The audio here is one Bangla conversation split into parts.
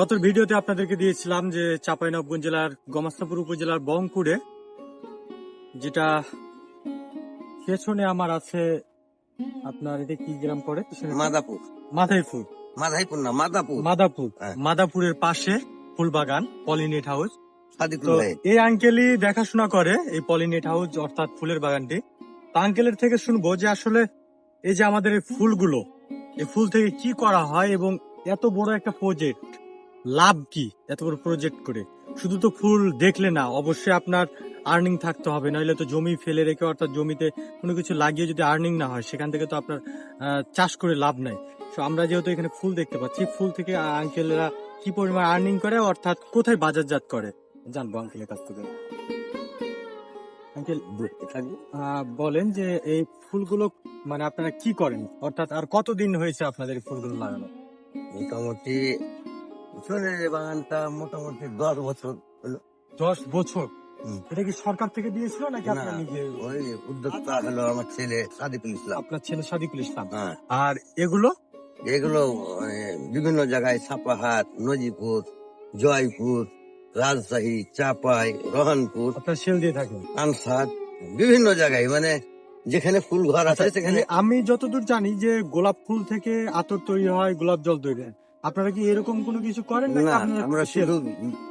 গত ভিডিওতে আপনাদেরকে দিয়েছিলাম যে চাঁপাইনবাবগঞ্জ জেলার গমাস্তাপুর উপজেলার বংপুরে যেটা পেছনে আমার আছে আপনার এটা কি গ্রাম পড়ে? মাদাপুর। মাধাইপুর মাধাইপুর না মাদাপুর। মাদাপুর। হ্যাঁ। মাদাপুরের পাশে ফুলবাগান পলিনেট হাউস। তো এই আঙ্কেলই দেখাশোনা করে এই পলিনেট হাউস অর্থাৎ ফুলের বাগানটি। তো আঙ্কেলের থেকে শুনব যে আসলে এই যে আমাদের এই ফুলগুলো এই ফুল থেকে কি করা হয় এবং এত বড় একটা প্রজেক্ট লাভ কি এত বড় প্রজেক্ট করে? শুধু তো ফুল দেখলে না, অবশ্যই আপনার আর্নিং থাকতে হবে, নইলে তো জমি ফেলে রেখে অর্থাৎ জমিতে কোনো কিছু লাগিয়ে যদি আর্নিং না হয়, সেখান থেকে তো আপনার চাষ করে লাভ নাই। তো আমরা যেহেতু এখানে ফুল দেখতে পাচ্ছি, ফুল থেকে আঙ্কেলরা কি পরিমাণ আর্নিং করে, অর্থাৎ কোথায় বাজারজাত করে? জানব আঙ্কেলের কাছ থেকে। আঙ্কেল বলেন যে এই ফুলগুলো মানে আপনারা কি করেন? অর্থাৎ আর কতদিন হয়েছে আপনাদের ফুলগুলো লাগানো? মোটামুটি সোনের বাগানটা মোটামুটি দশ বছর হলো। দশ বছর? এটা কি সরকার থেকে দিয়েছিল নাকি আপনার নিজে ওই উদ্যোক্তা হলো আমার ছেলে সাদিকুল ইসলাম। আপনার ছেলে সাদিকুল ইসলাম। হ্যাঁ। আর এগুলো? এগুলো বিভিন্ন জায়গায় ছাপাহাট নজিপুর জয়পুর রাজশাহী চাপাই রহনপুর আপনার সেল দিয়ে থাকেন? আনসার বিভিন্ন জায়গায়। মানে যেখানে ফুল ঘর আছে সেখানে আমি যতদূর জানি যে গোলাপ ফুল থেকে আতর তৈরি হয় গোলাপ জল তৈরি হয়। আপনারা কি এরকম কোনো কিছু করেন না আমরা শুধু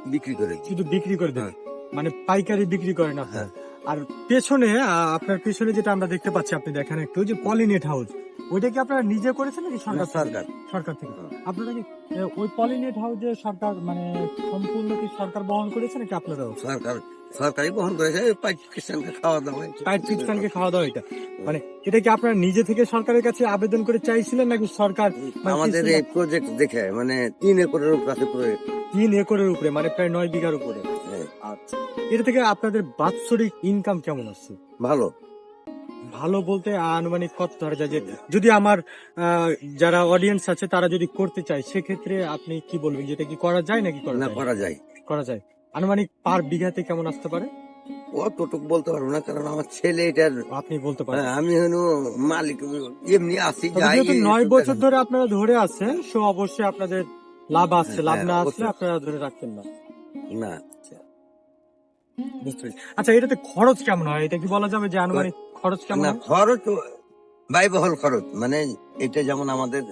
বিক্রি করি শুধু বিক্রি করে দেন? হ্যাঁ। মানে পাইকারি বিক্রি করেন আপনার আর পেছনে আপনার পেছনে যেটা আমরা দেখতে পাচ্ছি আপনি দেখেন একটু যে পলিনেট হাউস ওইটা কি আপনারা নিজে করেছেন নাকি সরকার? সরকার। সরকার থেকে। আপনারা কি ওই পলিনেট হাউসে সরকার মানে সম্পূর্ণ কি সরকার বহন করেছে নাকি আপনারাও? সরকার সরকারই বহন করেছে খ্রিস্টানকে খাওয়া দাওয়া পাইট খ্রিস্টানকে খাওয়া দাওয়া এটা। মানে এটা কি আপনারা নিজে থেকে সরকারের কাছে আবেদন করে চাইছিলেন নাকি সরকার মানে আমাদের এই প্রজেক্ট দেখে মানে তিন একরের কাছে প্রজেক্ট তিন একরের উপরে মানে প্রায় নয় বিঘার উপরে। আচ্ছা। এটা থেকে আপনাদের বাৎসরিক ইনকাম কেমন আসছে? ভালো। ভালো বলতে আনুমানিক কত ধরা যায়? যে যদি আমার যারা অডিয়েন্স আছে তারা যদি করতে চায় সেক্ষেত্রে আপনি কি বলবেন? যেটা কি করা যায় নাকি করা যায়? করা যায়। করা যায়। আনুমানিক পার বিঘাতে কেমন আসতে পারে? অতটুক বলতে পারব না কারণ আমার ছেলে এটার আপনি বলতে পারেন। হ্যাঁ, আমি হলো মালিক এমনি আসি যাই নয় বছর ধরে আপনারা ধরে আছেন সো অবশ্যই আপনাদের লাভ আসছে লাভ হ্যাঁ, না আসলে আপনারা ধরে রাখতেন না। না আচ্ছা। এটাতে খরচ কেমন হয়? এটা কি বলা যাবে যে আনুমানিক খরচ কেমন না হয়? খরচ ব্যয়বহুল খরচ মানে এটা যেমন আমাদের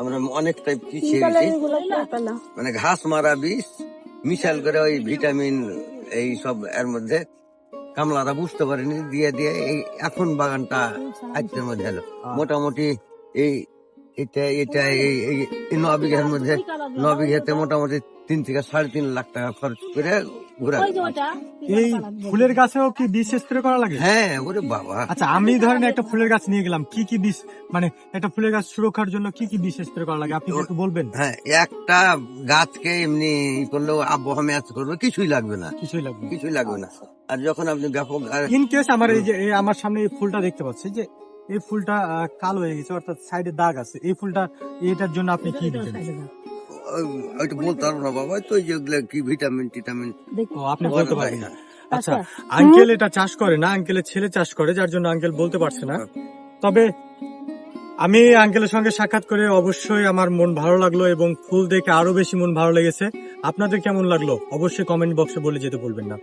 আমরা অনেক টাইপ কি মানে ঘাস মারা বিষ মিশাল করে ওই ভিটামিন এই সব এর মধ্যে কামলারা বুঝতে পারেনি দিয়ে দিয়ে এই এখন বাগানটা আজকের মধ্যে এলো মোটামুটি এই এটা এটা এই ন বিঘার মধ্যে ন বিঘাতে মোটামুটি তিন থেকে সাড়ে তিন লাখ টাকা খরচ করে ঘুরা এই ফুলের গাছেও কি বিষ স্প্রে করা লাগে? হ্যাঁ ওরে বাবা। আচ্ছা আমি ধরেন একটা ফুলের গাছ নিয়ে গেলাম কি কি বিষ মানে একটা ফুলের গাছ সুরক্ষার জন্য কি কি বিষ স্প্রে করা লাগে? আপনি একটু বলবেন? হ্যাঁ একটা গাছকে এমনি ই করলেও আবহাওয়া ম্যাচ করবে কিছুই লাগবে না। কিছুই লাগবে কিছুই লাগবে না। আর যখন আপনি ব্যাপক ইন কেস আমার এই যে আমার সামনে এই ফুলটা দেখতে পাচ্ছি যে এই ফুলটা কালো হয়ে গেছে অর্থাৎ সাইডে দাগ আছে। এই ফুলটা এটার জন্য আপনি কি দিবেন ওই- ওইটা বলতে পারব না বাবা তো যেগুলো কি ভিটামিন টিটামিন ও আপনি বলতে পারেন না। আচ্ছা। আচ্ছা আঙ্কেল এটা চাষ করে না আঙ্কেলের ছেলে চাষ করে যার জন্য আঙ্কেল বলতে পারছে না। তবে আমি আঙ্কেলের সঙ্গে সাক্ষাৎ করে অবশ্যই আমার মন ভালো লাগল এবং ফুল দেখে আরও বেশি মন ভালো লেগেছে। আপনাদের কেমন লাগল? অবশ্যই কমেন্ট বক্সে বলে যেতে বলবেন না।